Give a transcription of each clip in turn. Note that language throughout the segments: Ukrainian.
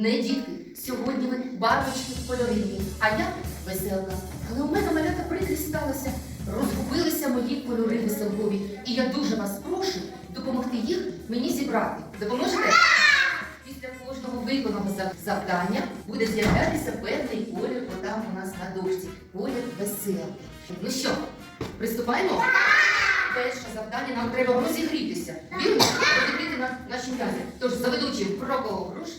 Не дітки, сьогодні ви барвички кольоривні, а я веселка. Але у мене малята прикрість сталася. Розгубилися мої кольори веселкові. І я дуже вас прошу допомогти їх мені зібрати. Допоможете? Після кожного виконаного завдання буде з'являтися певний колір отам у нас на дошці. Колір веселки. Ну що, приступаємо? Перше завдання нам треба розігрітися. Вірно? Розігріти на наші м'язи. Тож за ведучим Прокол Груш.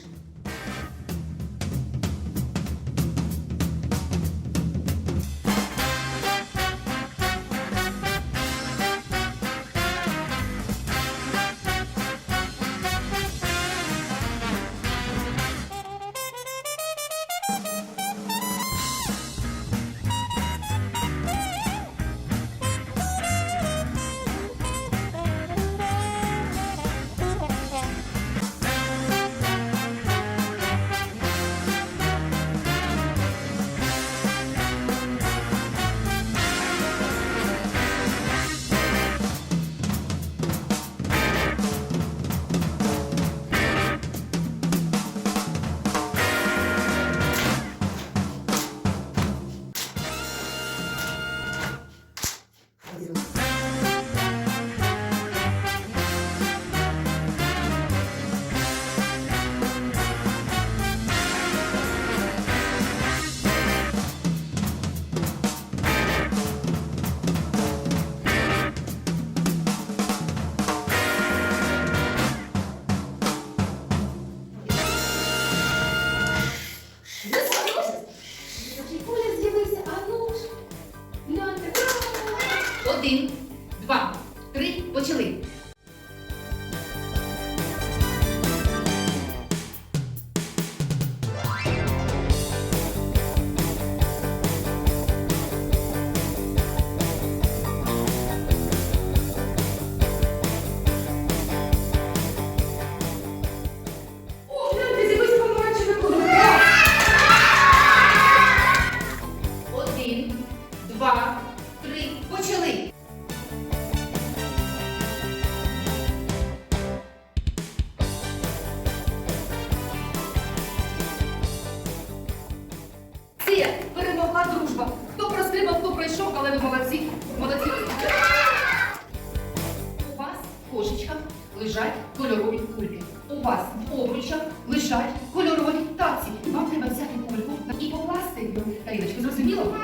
Кошечках лежать кольорові кульки. У вас в обручах лежать кольорові таці. Вам треба взяти кульку і покласти тарілочку. Зрозуміло?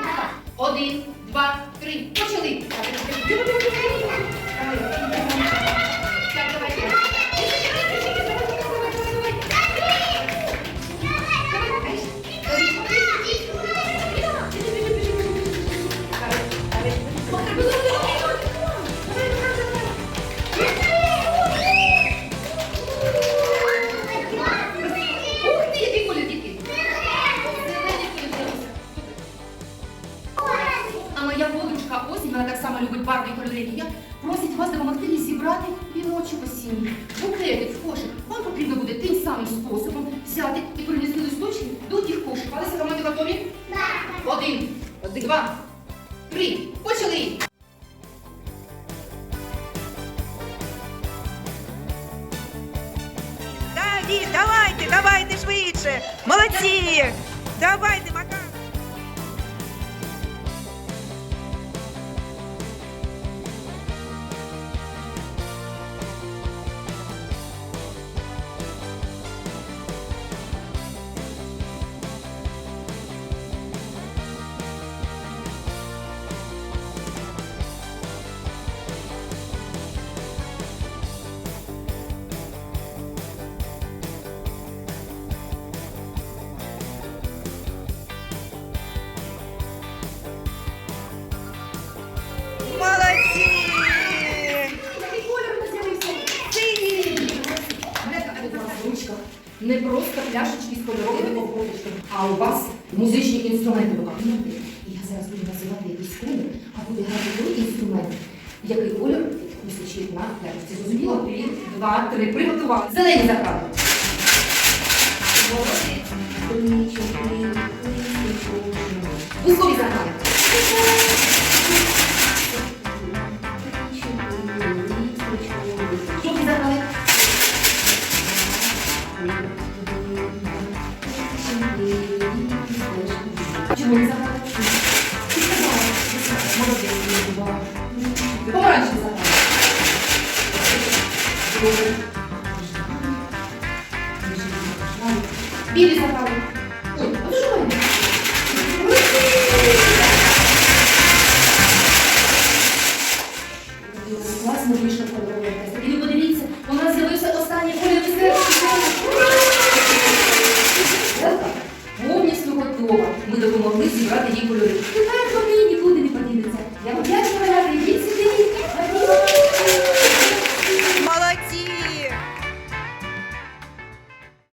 Один, два, три. Почали. Так, давайте. Любить барвні кольори, як і я, просить вас допомогти їй зібрати віночок осінній. Букетик в кошик. Вам потрібно буде тим самим способом взяти і принести листочки до тих кошик. Алися, команди готові? Один, два, три. Почали! Давайте, давайте швидше. Молодці. Давайте, Макар. Не просто пляшечки з кольоровими обводочками, а у вас музичні інструменти в руках. Я зараз буду називати якийсь колір, а буде грати той інструмент, який колір височить на пляшці. Зрозуміло? Один, два, три. Приготували. Зелені. Молодець. Помаранчі запали. Білі запали. Ой, а дуже маленькі. Класно вийшло. зібрати її кольори. Нехай вони нікуди не подінеться. Я вдячна їй сидить.